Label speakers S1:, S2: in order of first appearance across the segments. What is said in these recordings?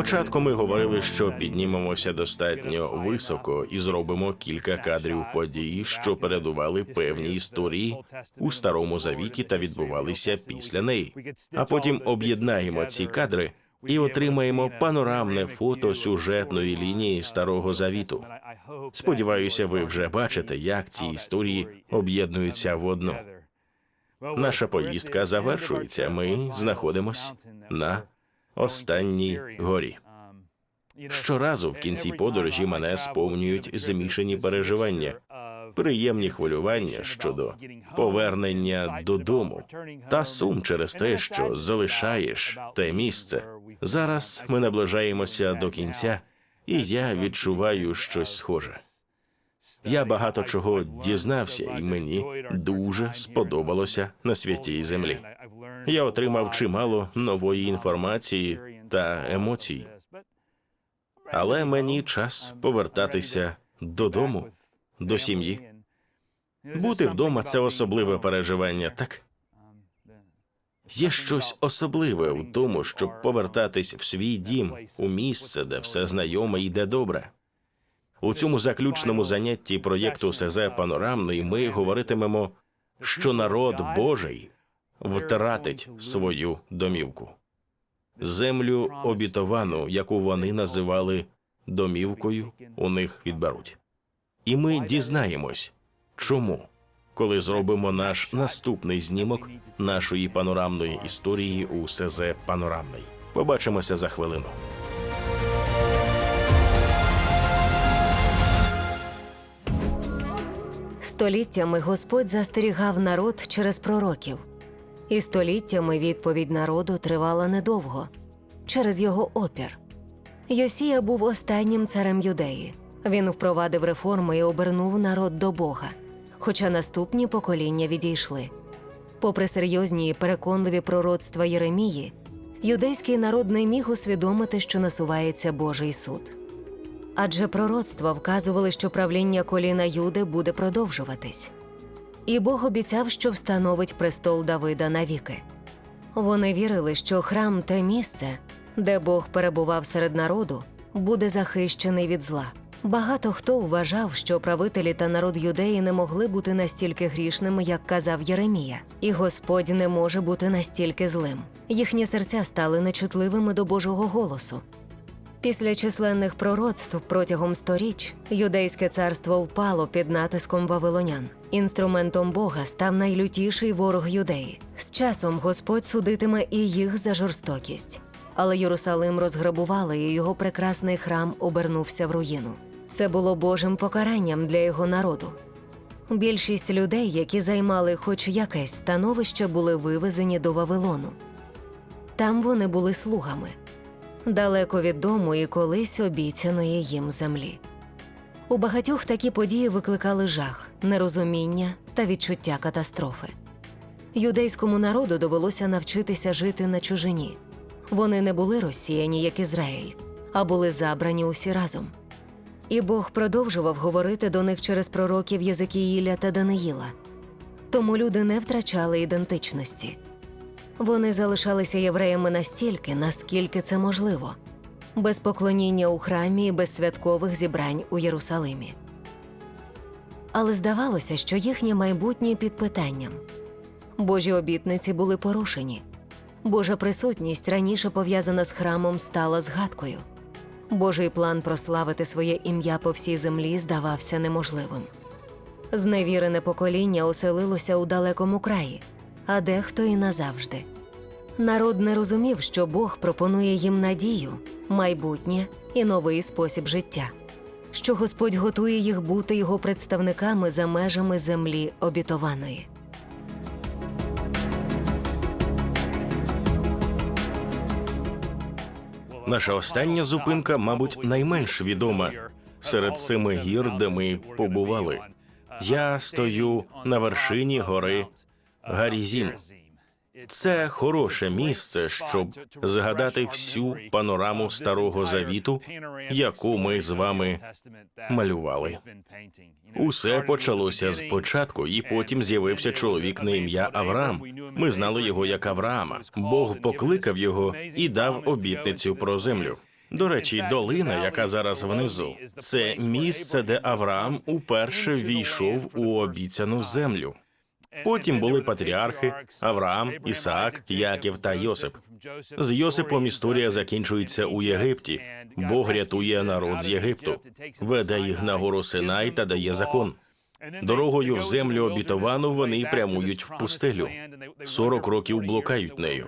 S1: На початку ми говорили, що піднімемося достатньо високо і зробимо кілька кадрів подій, що передували певні історії у старому завіті та відбувалися після неї. А потім об'єднаємо ці кадри і отримаємо панорамне фото сюжетної лінії старого завіту. Сподіваюся, ви вже бачите, як ці історії об'єднуються в одну. Наша поїздка завершується. Ми знаходимось на останній горі. Щоразу в кінці подорожі мене сповнюють змішані переживання, приємні хвилювання щодо повернення додому та сум через те, що залишаєш те місце. Зараз ми наближаємося до кінця, і я відчуваю щось схоже. Я багато чого дізнався, і мені дуже сподобалося на святій землі. Я отримав чимало нової інформації та емоцій, але мені час повертатися додому, до сім'ї. Бути вдома це особливе переживання, так? Є щось особливе у тому, щоб повертатись в свій дім, у місце, де все знайоме і йде добре. У цьому заключному занятті проєкту СЗ Панорамний ми говоритимемо, що народ Божий втратить свою домівку, землю обітовану, яку вони називали домівкою, у них відберуть. І ми дізнаємось, чому, коли зробимо наш наступний знімок нашої панорамної історії у СЗ Панорамний. Побачимося за хвилину.
S2: Століттями Господь застерігав народ через пророків, і століттями відповідь народу тривала недовго через його опір. Йосія був останнім царем юдеї. Він впровадив реформи і обернув народ до Бога, хоча наступні покоління відійшли. Попри серйозні і переконливі пророцтва Єремії, юдейський народ не міг усвідомити, що насувається Божий суд. Адже пророцтва вказували, що правління коліна Юди буде продовжуватись. І Бог обіцяв, що встановить престол Давида навіки. Вони вірили, що храм те місце, де Бог перебував серед народу, буде захищений від зла. Багато хто вважав, що правителі та народ юдеї не могли бути настільки грішними, як казав Єремія, і Господь не може бути настільки злим. Їхні серця стали нечутливими до Божого голосу. Після численних пророцтв протягом сторіч юдейське царство впало під натиском вавилонян. Інструментом Бога став найлютіший ворог юдеї. З часом Господь судитиме і їх за жорстокість. Але Єрусалим розграбували, і його прекрасний храм обернувся в руїну. Це було Божим покаранням для його народу. Більшість людей, які займали хоч якесь становище, були вивезені до Вавилону. Там вони були слугами далеко від дому і колись обіцяної їм землі. У багатьох такі події викликали жах, нерозуміння та відчуття катастрофи. Юдейському народу довелося навчитися жити на чужині. Вони не були розсіяні, як Ізраїль, а були забрані усі разом. І Бог продовжував говорити до них через пророків Єзекіїля та Даниїла. Тому люди не втрачали ідентичності. Вони залишалися євреями настільки, наскільки це можливо, без поклоніння у храмі і без святкових зібрань у Єрусалимі. Але здавалося, що їхнє майбутнє під питанням. Божі обітниці були порушені. Божа присутність, раніше пов'язана з храмом, стала згадкою. Божий план прославити своє ім'я по всій землі здавався неможливим. Зневірене покоління оселилося у далекому краї, а дехто і назавжди. Народ не розумів, що Бог пропонує їм надію, майбутнє і новий спосіб життя, що Господь готує їх бути його представниками за межами землі обітованої.
S1: Наша остання зупинка, мабуть, найменш відома серед семи гір, де ми побували. Я стою на вершині гори Гарізім. Це хороше місце, щоб згадати всю панораму старого завіту, яку ми з вами малювали. Усе почалося спочатку, і потім з'явився чоловік на ім'я Авраам. Ми знали його як Авраама. Бог покликав його і дав обітницю про землю. До речі, долина, яка зараз внизу, це місце, де Авраам уперше війшов у обіцяну землю. Потім були патріархи Авраам, Ісаак, Яків та Йосип. З Йосипом історія закінчується у Єгипті. Бог рятує народ з Єгипту, веде їх на гору Синай та дає закон. Дорогою в землю обітовану вони прямують в пустелю. 40 років блукають нею.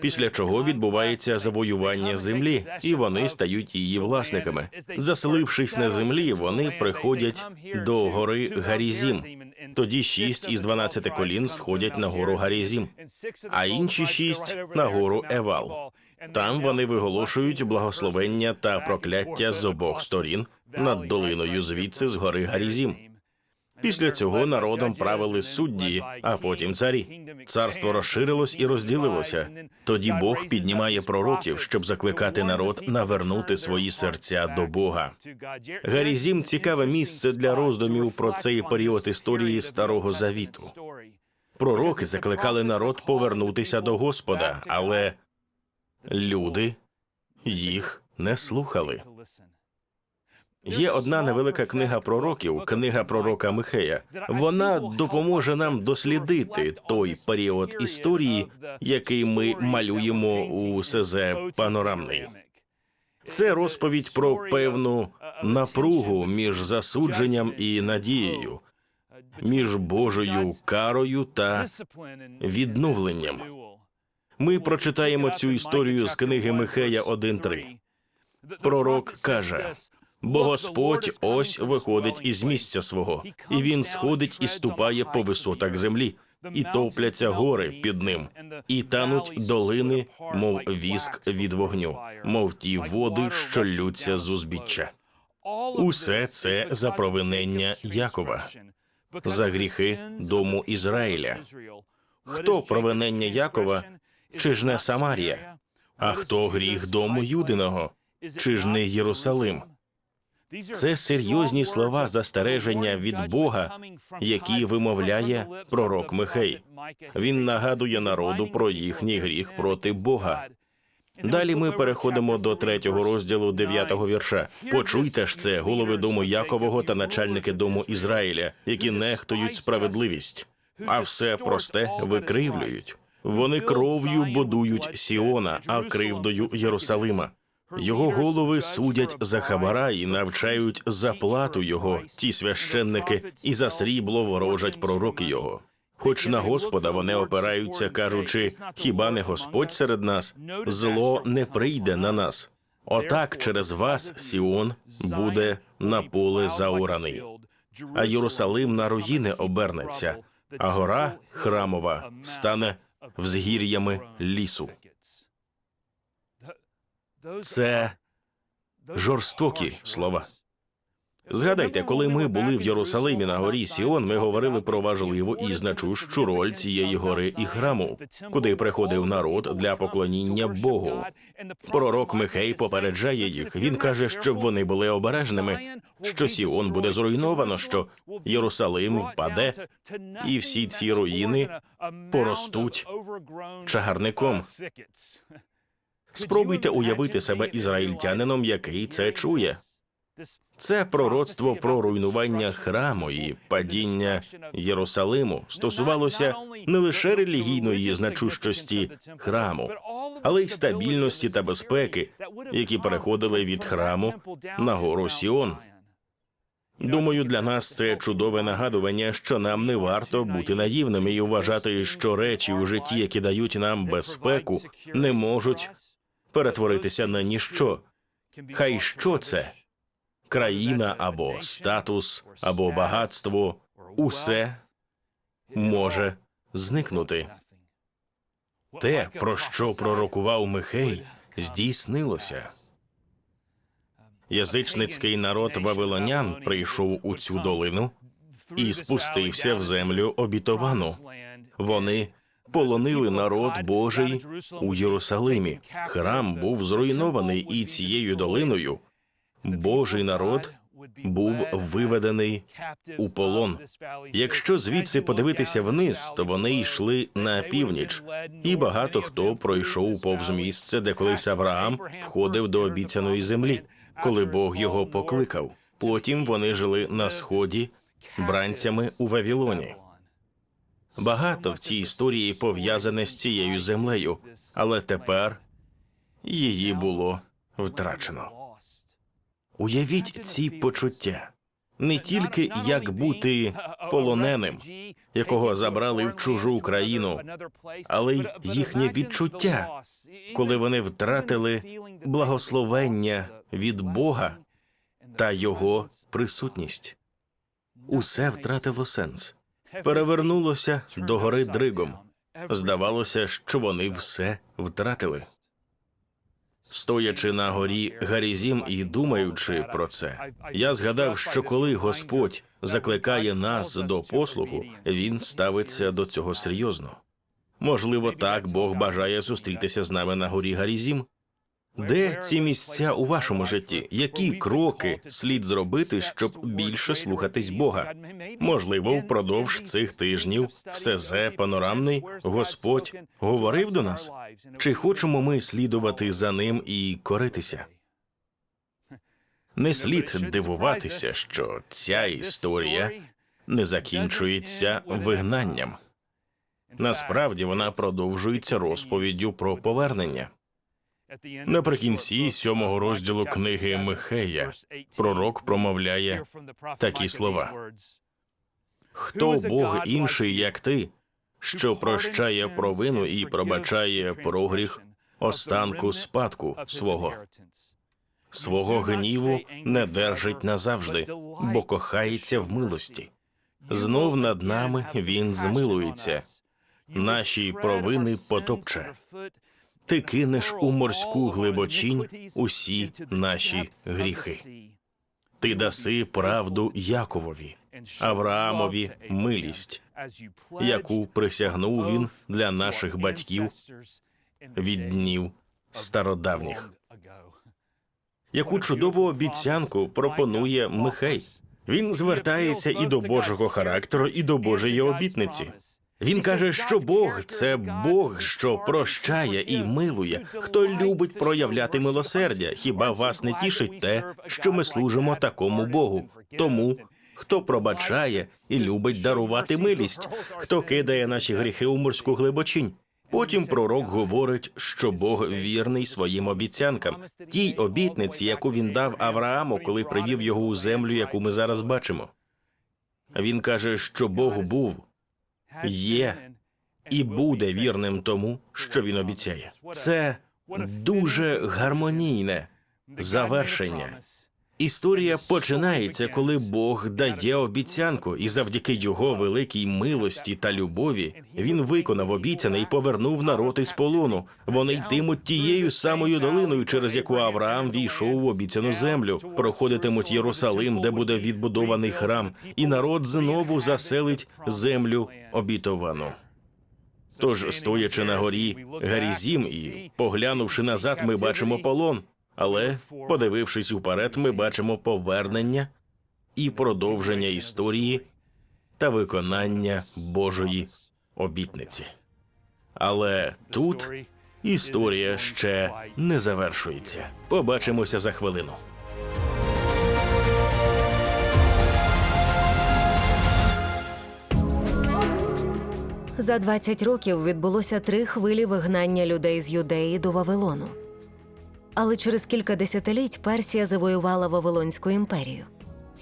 S1: Після чого відбувається завоювання землі, і вони стають її власниками. Заселившись на землі, вони приходять до гори Гарізім. Тоді шість із 12 колін сходять на гору Гарізім, а інші шість на гору Евал. Там вони виголошують благословення та прокляття з обох сторін над долиною звідси з гори Гарізім. Після цього народом правили судді, а потім царі. Царство розширилось і розділилося. Тоді Бог піднімає пророків, щоб закликати народ навернути свої серця до Бога. Гарізім цікаве місце для роздумів про цей період історії Старого Завіту. Пророки закликали народ повернутися до Господа, але люди їх не слухали. Є одна невелика книга пророків, книга пророка Михея. Вона допоможе нам дослідити той період історії, який ми малюємо у СЗ панорамний. Це розповідь про певну напругу між засудженням і надією, між Божою карою та відновленням. Ми прочитаємо цю історію з книги Михея 1.3. Пророк каже: Бо Господь ось виходить із місця свого, і він сходить і ступає по висотах землі, і топляться гори під ним, і тануть долини, мов віск від вогню, мов ті води, що лються з узбіччя.
S3: Усе це за провинення Якова, за гріхи дому Ізраїля.
S1: Хто провинення Якова, чи ж не Самарія? А хто гріх дому Юдиного, чи ж не Єрусалим?
S3: Це серйозні слова застереження від Бога, які вимовляє пророк Михей.
S1: Він нагадує народу про їхній гріх проти Бога. Далі ми переходимо до третього розділу дев'ятого вірша. Почуйте ж це, голови дому Якового та начальники дому Ізраїля, які нехтують справедливість, а все просте викривлюють. Вони кров'ю будують Сіона, а кривдою Єрусалима. Його голови судять за хабара і навчають за плату його, ті священники, і за срібло ворожать пророки його. Хоч на Господа вони опираються, кажучи, хіба не Господь серед нас? Зло не прийде на нас. Отак через вас Сіон буде на поле заораний, а Єрусалим на руїни обернеться, а гора храмова стане взгір'ями лісу. Це жорстокі слова. Згадайте, коли ми були в Єрусалимі на горі Сіон, ми говорили про важливу і значущу роль цієї гори і храму, куди приходив народ для поклоніння Богу. Пророк Михей попереджає їх. Він каже, щоб вони були обережними, що Сіон буде зруйновано, що Єрусалим впаде, і всі ці руїни поростуть чагарником. Спробуйте уявити себе ізраїльтянином, який це чує. Це пророцтво про руйнування храму і падіння Єрусалиму стосувалося не лише релігійної значущості храму, але й стабільності та безпеки, які переходили від храму на гору Сіон. Думаю, для нас це чудове нагадування, що нам не варто бути наївними і вважати, що речі у житті, які дають нам безпеку, не можуть перетворитися на ніщо. Хай що це країна або статус, або багатство, усе може зникнути. Те, про що пророкував Михей, здійснилося. Язичницький народ вавилонян прийшов у цю долину і спустився в землю обітовану. Вони полонили народ Божий у Єрусалимі. Храм був зруйнований, і цією долиною Божий народ був виведений у полон. Якщо звідси подивитися вниз, то вони йшли на північ, і багато хто пройшов повз місце, де колись Авраам входив до обіцяної землі, коли Бог його покликав. Потім вони жили на сході бранцями у Вавілоні. Багато в цій історії пов'язане з цією землею, але тепер її було втрачено. Уявіть ці почуття не тільки як бути полоненим, якого забрали в чужу країну, але й їхнє відчуття, коли вони втратили благословення від Бога та його присутність. Усе втратило сенс, перевернулося до гори дригом. Здавалося, що вони все втратили. Стоячи на горі Гарізім і думаючи про це, я згадав, що коли Господь закликає нас до послуху, він ставиться до цього серйозно. Можливо, так Бог бажає зустрітися з нами на горі Гарізім. Де ці місця у вашому житті? Які кроки слід зробити, щоб більше слухатись Бога? Можливо, впродовж цих тижнів в СЗ панорамний Господь говорив до нас? Чи хочемо ми слідувати за ним і коритися? Не слід дивуватися, що ця історія не закінчується вигнанням. Насправді вона продовжується розповіддю про повернення.
S3: Наприкінці сьомого розділу книги Михея пророк промовляє такі слова:
S1: Хто Бог інший, як ти, що прощає провину і пробачає прогріх останку спадку свого, свого гніву не держить назавжди, бо кохається в милості. Знов над нами він змилується, наші провини потопче. Ти кинеш у морську глибочінь усі наші гріхи. Ти даси правду Яковові, Авраамові милість, яку присягнув він для наших батьків від днів стародавніх. Яку чудову обіцянку пропонує Михей. Він звертається і до Божого характеру, і до Божої обітниці. Він каже, що Бог це Бог, що прощає і милує. Хто любить проявляти милосердя? Хіба вас не тішить те, що ми служимо такому Богу? Тому хто пробачає і любить дарувати милість, хто кидає наші гріхи у морську глибочинь. Потім пророк говорить, що Бог вірний своїм обіцянкам, тій обітниці, яку він дав Аврааму, коли привів його у землю, яку ми зараз бачимо. Він каже, що Бог був, є і буде вірним тому, що він обіцяє. Це дуже гармонійне завершення. Історія починається, коли Бог дає обіцянку, і завдяки його великій милості та любові він виконав обіцяне і повернув народ із полону. Вони йтимуть тією самою долиною, через яку Авраам війшов в обіцяну землю. Проходитимуть Єрусалим, де буде відбудований храм, і народ знову заселить землю обітовану. Тож, стоячи на горі Гарізім і поглянувши назад, ми бачимо полон. Але, подивившись уперед, ми бачимо повернення і продовження історії та виконання Божої обітниці. Але тут історія ще не завершується. Побачимося за хвилину.
S2: За 20 років відбулося три хвилі вигнання людей з Юдеї до Вавилону. Але через кілька десятиліть Персія завоювала Вавилонську імперію.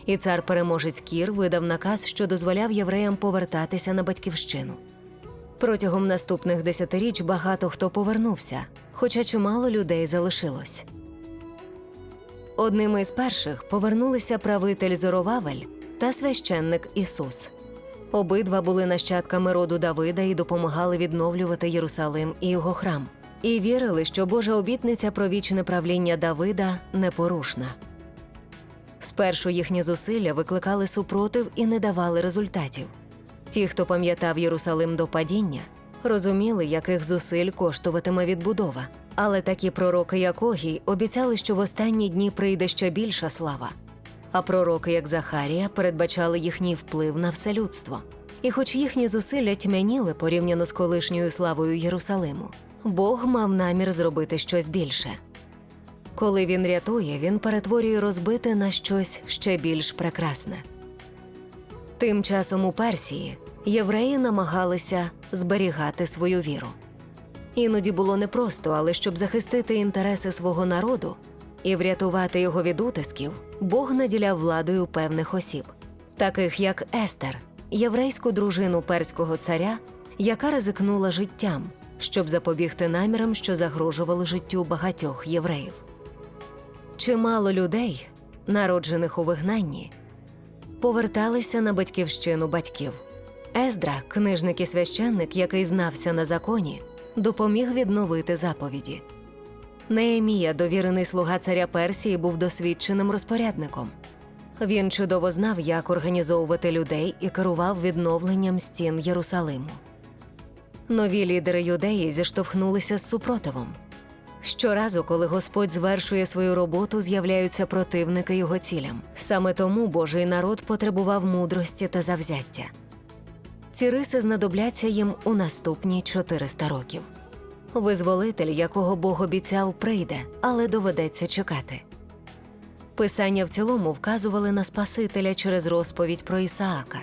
S2: І цар переможець Кір видав наказ, що дозволяв євреям повертатися на батьківщину. Протягом наступних десятиріч багато хто повернувся, хоча чимало людей залишилось. Одними із перших повернулися правитель Зоровавель та священник Ісус. Обидва були нащадками роду Давида і допомагали відновлювати Єрусалим і його храм. І вірили, що Божа обітниця про вічне правління Давида непорушна. Спершу їхні зусилля викликали супротив і не давали результатів. Ті, хто пам'ятав Єрусалим до падіння, розуміли, яких зусиль коштуватиме відбудова. Але такі пророки, як Огій, обіцяли, що в останні дні прийде ще більша слава. А пророки, як Захарія, передбачали їхній вплив на все людство. І хоч їхні зусилля тьмяніли порівняно з колишньою славою Єрусалиму, Бог мав намір зробити щось більше. Коли він рятує, він перетворює розбите на щось ще більш прекрасне. Тим часом у Персії євреї намагалися зберігати свою віру. Іноді було непросто, але щоб захистити інтереси свого народу і врятувати його від утисків, Бог наділяв владою певних осіб, таких як Естер, єврейську дружину перського царя, яка ризикнула життям, щоб запобігти намірам, що загрожували життю багатьох євреїв. Чимало людей, народжених у вигнанні, поверталися на батьківщину батьків. Ездра, книжник і священник, який знався на законі, допоміг відновити заповіді. Неемія, довірений слуга царя Персії, був досвідченим розпорядником. Він чудово знав, як організовувати людей і керував відновленням стін Єрусалиму. Нові лідери юдеї зіштовхнулися з супротивом. Щоразу, коли Господь звершує свою роботу, з'являються противники його цілям. Саме тому Божий народ потребував мудрості та завзяття. Ці риси знадобляться їм у наступні 400 років. Визволитель, якого Бог обіцяв, прийде, але доведеться чекати. Писання в цілому вказували на Спасителя через розповідь про Ісаака,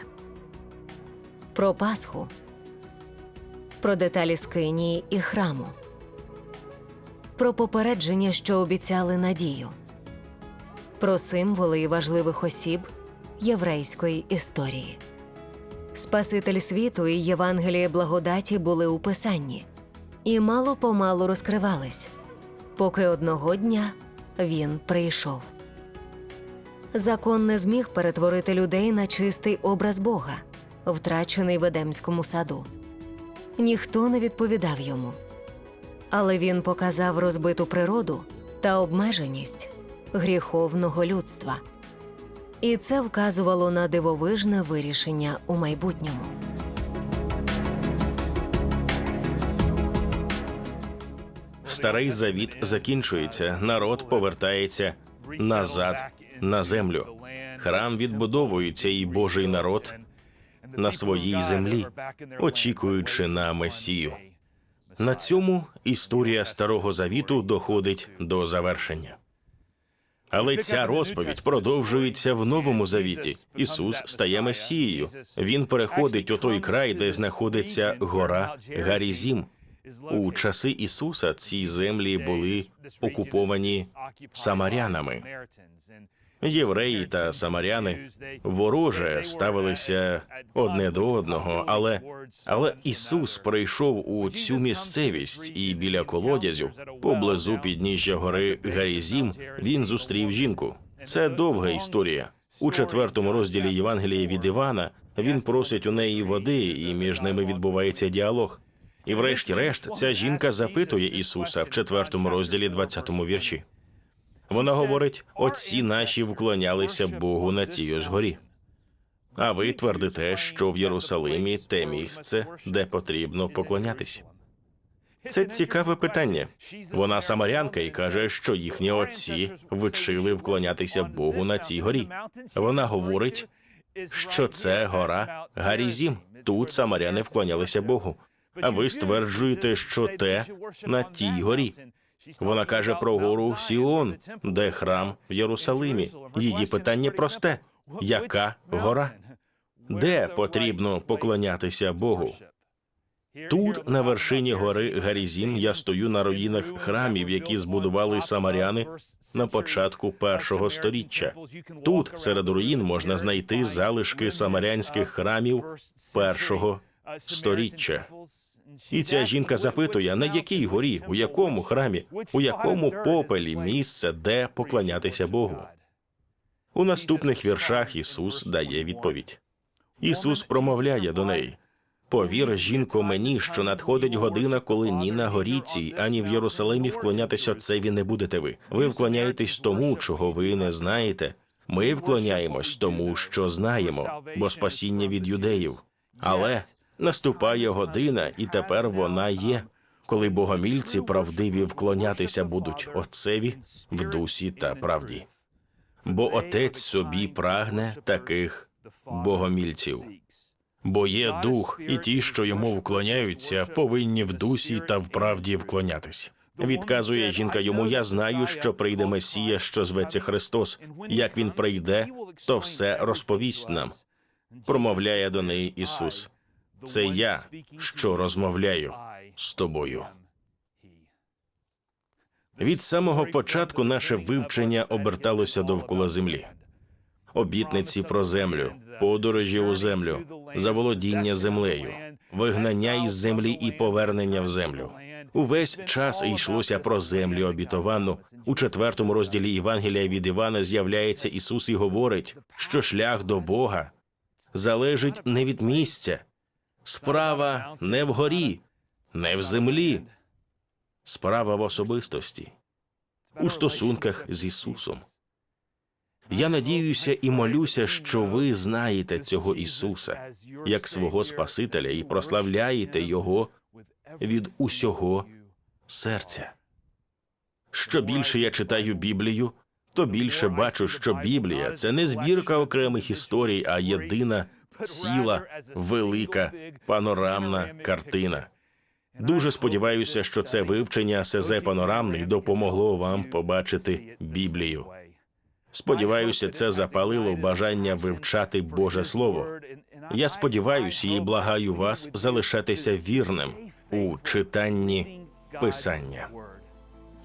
S2: про Пасху, про деталі Скинії і храму, про попередження, що обіцяли надію, про символи і важливих осіб єврейської історії. Спаситель світу і Євангеліє благодаті були у Писанні і мало помалу розкривались, поки одного дня він прийшов. Закон не зміг перетворити людей на чистий образ Бога, втрачений в Едемському саду. Ніхто не відповідав йому. Але він показав розбиту природу та обмеженість гріховного людства. І це вказувало на дивовижне вирішення у майбутньому.
S1: Старий завіт закінчується, народ повертається назад на землю. Храм відбудовується, і Божий народ на своїй землі, очікуючи на Месію. На цьому історія старого завіту доходить до завершення. Але ця розповідь продовжується в новому завіті. Ісус стає Месією. Він переходить у той край, де знаходиться гора Гарізім. У часи Ісуса ці землі були окуповані самарянами. Євреї та самаряни вороже ставилися одне до одного, але але Ісус прийшов у цю місцевість, і біля колодязю, поблизу підніжжя гори Гаїзім, він зустрів жінку. Це довга історія. У четвертому розділі Євангелія від Івана він просить у неї води, і між ними відбувається діалог. І врешті-решт ця жінка запитує Ісуса в четвертому розділі, 20-му вірші. Вона говорить: отці наші вклонялися Богу на цій ось горі. А ви твердите, що в Єрусалимі те місце, де потрібно поклонятись. Це цікаве питання. Вона самарянка і каже, що їхні отці вчили вклонятися Богу на цій горі. Вона говорить, що це гора Гарізім. Тут самаряни вклонялися Богу. А ви стверджуєте, що те на тій горі. Вона каже про гору Сіон, де храм в Єрусалимі. Її питання просте: яка гора? Де потрібно поклонятися Богу? Тут, на вершині гори Гарізім, я стою на руїнах храмів, які збудували самаряни на початку першого сторіччя. Тут серед руїн можна знайти залишки самарянських храмів першого сторіччя. І ця жінка запитує, на якій горі, у якому храмі, у якому попелі місце, де поклонятися Богу. У наступних віршах Ісус дає відповідь. Ісус промовляє до неї: Повір, жінко, мені, що надходить година, коли ні на горі цій, ані в Єрусалимі вклонятися отцеві не будете ви. Ви вклоняєтесь тому, чого ви не знаєте. Ми вклоняємось тому, що знаємо, бо спасіння від юдеїв. Але наступає година, і тепер вона є, коли богомільці правдиві вклонятися будуть отцеві в дусі та правді. бо отець собі прагне таких богомільців.
S3: Бо є дух, і ті, що йому вклоняються, повинні в дусі та в правді вклонятись.
S1: Відказує жінка йому: Я знаю, що прийде Месія, що зветься Христос. Як він прийде, то все розповість нам. Промовляє до неї Ісус. Це я, що розмовляю з тобою. Від самого початку наше вивчення оберталося довкола землі. Обітниці про землю, подорожі у землю, заволодіння землею, вигнання із землі і повернення в землю. Увесь час йшлося про землю обітовану. У четвертому розділі Євангелія від Івана з'являється Ісус і говорить, що шлях до Бога залежить не від місця, справа не вгорі, не в землі, справа в особистості, у стосунках з Ісусом. Я надіюся і молюся, що ви знаєте цього Ісуса як свого Спасителя і прославляєте Його від усього серця. Що більше я читаю Біблію, то більше бачу, що Біблія це не збірка окремих історій, а єдина ціла, велика, панорамна картина. Дуже сподіваюся, що це вивчення СЗ панорамний допомогло вам побачити Біблію. Сподіваюся, це запалило бажання вивчати Боже Слово. Я сподіваюся і благаю вас залишатися вірним у читанні Писання.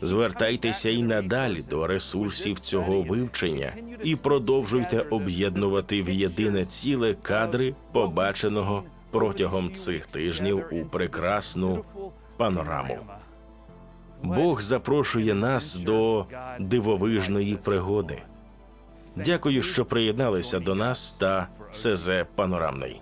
S1: Звертайтеся і надалі до ресурсів цього вивчення і продовжуйте об'єднувати в єдине ціле кадри побаченого протягом цих тижнів у прекрасну панораму. Бог запрошує нас до дивовижної пригоди. Дякую, що приєдналися до нас та СЗ Панорамний.